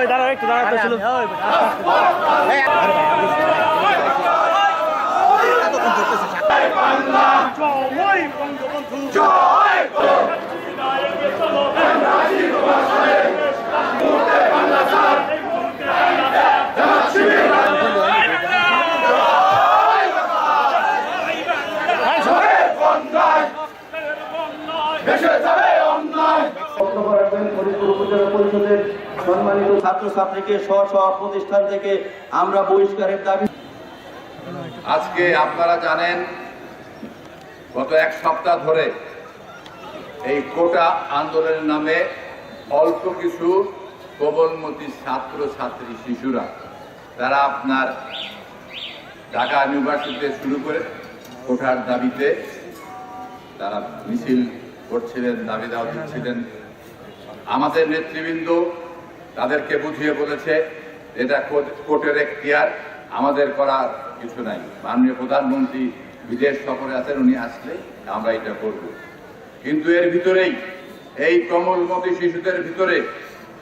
ওই দাঁড়াও একটু দাঁড়াও ছিল পরিষদের সম্মানিত ছাত্রছাত্রীকে স্ব স্ব প্রতিষ্ঠান থেকে আমরা বহিষ্কারের দাবি আজকে আপনারা জানেন, গত এক সপ্তাহ ধরে এই কোটা আন্দোলনের নামে অল্প কিছু প্রবলমতি ছাত্র ছাত্রী শিশুরা, তারা আপনার ঢাকা ইউনিভার্সিটিতে শুরু করে কোটার দাবিতে তারা মিছিল করছিলেন দাবি দাওয়া দিচ্ছিলেন। আমাদের নেতৃবৃন্দ তাদেরকে বুঝিয়ে বলেছে, এটা কোর্ট- কোর্টের এখতিয়ার, আমাদের করার কিছু নাই। মাননীয় প্রধানমন্ত্রী বিদেশ সফরে আছেন, উনি আসলে আমরা এটা করব। কিন্তু এর ভিতরেই, এই কমলমতি শিশুদের ভিতরে,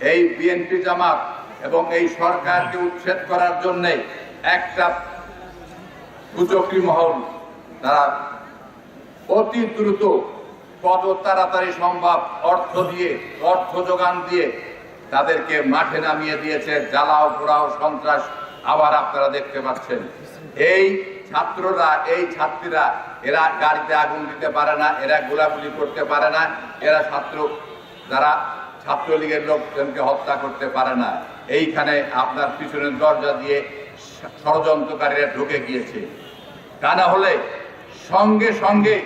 এই বিএনপি জামাত এবং এই সরকারকে উচ্ছেদ করার জন্যে একটা কুচক্রি মহল তারা অতি দ্রুত কত তাড়াতাড়ি সম্ভব অর্থ দিয়ে, অর্থ যোগান দিয়ে তাদেরকে মাঠে নামিয়ে দিয়েছে, জ্বালাও, পোড়াও, সন্ত্রাস আবার আপনারা দেখতে পাচ্ছেন। এই ছাত্ররা, এই ছাত্রীরা, এরা গাড়িতে আগুন দিতে পারে না, এরা গোলাগুলি করতে পারে না, এরা ছাত্র, যারা ছাত্রলীগের লোকজনকে হত্যা করতে পারে না। এইখানে আপনার পিছনের দরজা দিয়ে ষড়যন্ত্রকারীরা ঢুকে গিয়েছে। তা না হলে সঙ্গে সঙ্গে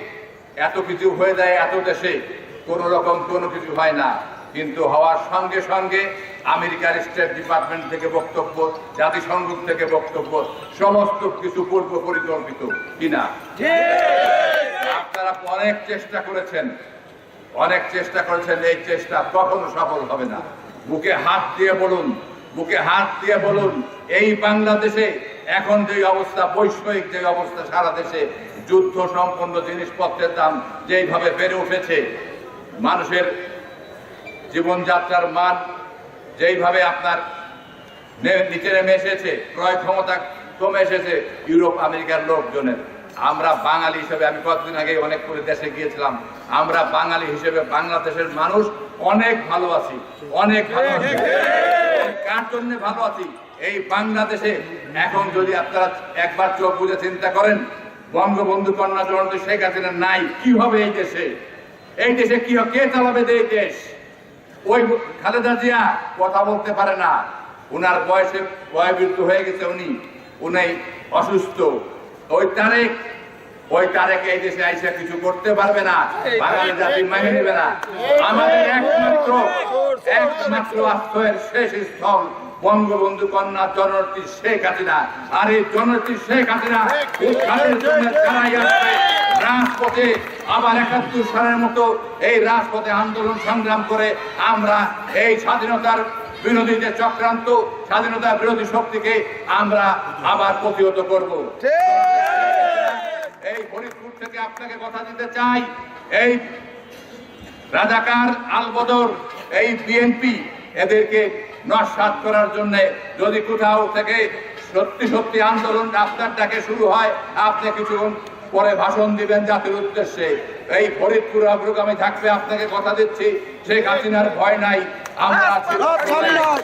এত কিছু হয়ে যায় এত দেশে, কোনো রকম কোনো কিছু হয় না। কিন্তু হওয়ার সঙ্গে সঙ্গে আমেরিকার স্টেট ডিপার্টমেন্ট থেকে বক্তব্য জাতিসংঘ থেকে বক্তব্য সমস্ত কিছু পূর্ব পরিকল্পিত কিনা? আপনারা অনেক চেষ্টা করেছেন অনেক চেষ্টা করেছেন এই চেষ্টা কখনো সফল হবে না। বুকে হাত দিয়ে বলুন বুকে হাত দিয়ে বলুন এই বাংলাদেশে এখন যে অবস্থা বৈষয়িক যে অবস্থা সারা দেশে যুদ্ধ সম্পন্ন জিনিসপত্রের দাম যেইভাবে বেড়ে উঠেছে মানুষের জীবনযাত্রার মান যেইভাবে আপনার নিচে নেমে এসেছে, ক্রয় ক্ষমতা কমে এসেছে, ইউরোপ, আমেরিকার লোকজনের। আমরা বাঙালি হিসেবে, আমি কতদিন আগে অনেক করে দেশে গিয়েছিলাম, আমরা বাঙালি হিসেবে বাংলাদেশের মানুষ অনেক ভালো আছি, অনেক ভালো আছি। কার জন্য ভালো আছি? এই বাংলাদেশে। এখন যদি আপনারা একবার চোখ বুঝে চিন্তা করেন, বঙ্গবন্ধু কন্যা জনতা শেখ হাসিনা নাই কি হবে এই দেশে? এই দেশে কি? কে চালাবে এই দেশ? ওই খালেদা জিয়া কথা বলতে পারে না। উনার বয়সে বয়বৃদ্ধ হয়ে গেছে উনি। উনি অসুস্থ। ওই তারেক ওই তারেক এই দেশে আইসা কিছু করতে পারবে না। বাঙালি জাতি মেনে নেবে না। আমাদের একমাত্র একমাত্র আশ্রয়ের শেষ স্থল বঙ্গবন্ধু কন্যা জননেত্রী শেখ হাসিনা। আর এই জননেত্রী শেখ হাসিনা জন্য আসবে রাজপথে আবার একাত্তর সালের মতো এই রাজপথে আন্দোলন সংগ্রাম করে আমরা এই স্বাধীনতার বিরোধী যে চক্রান্ত স্বাধীনতা বিরোধী শক্তিকে আমরা আবার প্রতিহত করব। এই ফরিদপুর থেকে আপনাকে কথা দিতে চাই, এই রাজাকার আলবদর, এই বিএনপি এদেরকে নস্বাত করার জন্য যদি কোথাও থেকে সত্যি সত্যি আন্দোলন আপনার ডাকে শুরু হয়, আপনি কিছুক্ষণ পরে ভাষণ দিবেন জাতির উদ্দেশ্যে। এই ফরিদপুর অগ্রগামী থাকবে আপনাকে কথা দিচ্ছি, শেখ হাসিনার ভয় নাই, আমরা